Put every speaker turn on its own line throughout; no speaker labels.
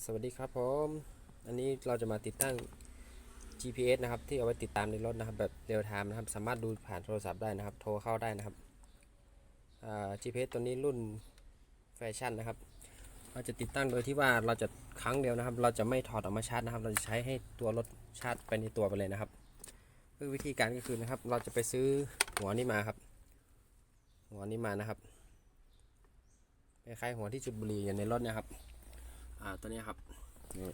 สวัสดีครับผม อันนี้เราจะมาติดตั้ง GPS นะครับ ที่เอาไว้ติดตามในรถนะครับ แบบเรียลไทม์นะครับ สามารถดูผ่านโทรศัพท์ได้นะครับ โทรเข้าได้นะครับ GPS ตัวนี้รุ่นแฟชั่นนะครับ เราจะติดตั้งโดยที่ว่าเราจะครั้งเดียวนะครับ เราจะไม่ถอดออกมาชาร์จนะครับ เราจะใช้ให้ตัวรถชาร์จไปในตัวไปเลยนะครับคือวิธีการก็คือนะครับ เราจะไปซื้อหัวนี้มาครับ หัวนี้มานะครับคล้ายๆหัวที่จุดบุหรี่อยู่ในรถนะครับ อ่าตัวนี้ครับนี่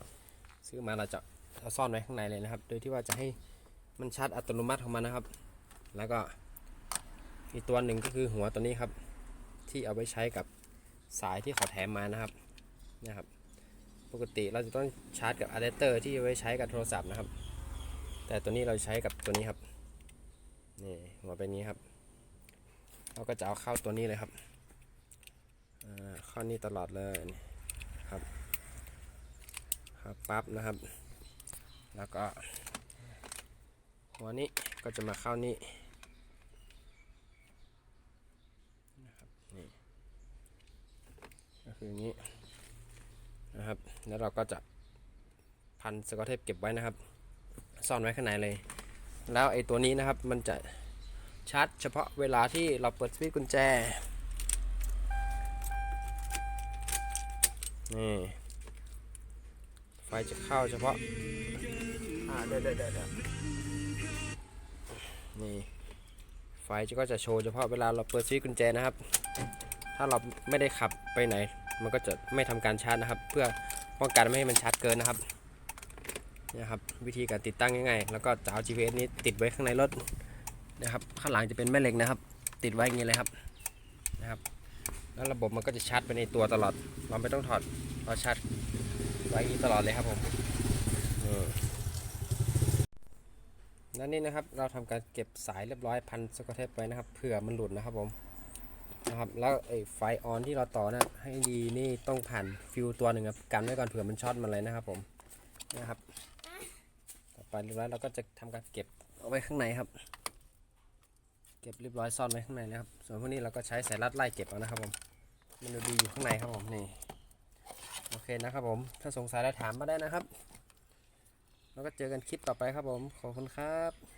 ซื้อมาเราจะเอาซ่อนไว้ข้างในเลยนะครับ โดยที่ว่าจะให้มันชาร์จอัตโนมัติของมันนะครับ แล้วก็อีกตัวหนึ่งก็คือหัวตัวนี้ครับ ที่เอาไว้ใช้กับสายที่เขาแถมมานะครับนะครับ ปกติเราจะต้องชาร์จกับอะแดปเตอร์ที่เอาไว้ใช้กับโทรศัพท์นะครับ แต่ตัวนี้เราใช้กับตัวนี้ครับนี่หัวเป็นนี้ครับเราก็จะเอาเข้าตัวนี้เลยครับอ่าเข้านี่ตลอดเลยครับ ครับปั๊บนะครับ แล้วก็หัวนี้ก็จะมาเข้านี่นะครับนี่ก็คืออย่างนี้นะครับ แล้วเราก็จะพันสกอตเทปเก็บไว้นะครับ ซ่อนไว้ข้างในเลย แล้วไอ้ตัวนี้นะครับมันจะชาร์จเฉพาะเวลาที่เราเปิดสวิตช์กุญแจ นี่ ไฟจะเข้าเฉพาะ อ่าเดี๋ยวเดี๋ยวเดี๋ยวเดี๋ยวนี่ ไฟจะก็จะโชว์เฉพาะเวลาเราเปิดสวิตช์กุญแจนะครับ ถ้าเราไม่ได้ขับไปไหน มันก็จะไม่ทำการชาร์จนะครับ เพื่อป้องกันไม่ให้มันชาร์จเกินนะครับเนี่ยครับวิธีการติดตั้งง่ายๆแล้วก็จะเอา GPS นี้ติดไว้ข้างในรถนะครับ ข้างหลังจะเป็นแม่เหล็กนะครับ ติดไว้อย่างนี้เลยครับนะครับ แล้วระบบมันก็จะชาร์จไปในตัวตลอด เราไม่ต้องถอดเราชาร์จ ไว้อย่างนี้ตลอดเลยครับผมนั่นนี่นะครับ เราทำการเก็บสายเรียบร้อยพันสกอตเทปไว้นะครับ เผื่อมันหลุดนะครับผมนะครับแล้วไอ้ไฟออนที่เราต่อนะให้ดีนี่ต้องผ่านฟิวตัวหนึ่งครับกันไว้ก่อนเผื่อมันช็อตมันเลยนะครับผมนะครับต่อไปเรียบร้อยเราก็จะทำการเก็บเอาไว้ข้างในครับ เก็บเรียบร้อยซ่อนไว้ข้างในนะครับ ส่วนพวกนี้เราก็ใช้สายรัดไล่เก็บเอานะครับผมมันดูดีอยู่ข้างในครับผมนี่ เคนะครับผม ถ้าสงสัยแล้วถามมาได้นะครับ แล้วก็เจอกันคลิปต่อไปครับผม ขอบคุณครับ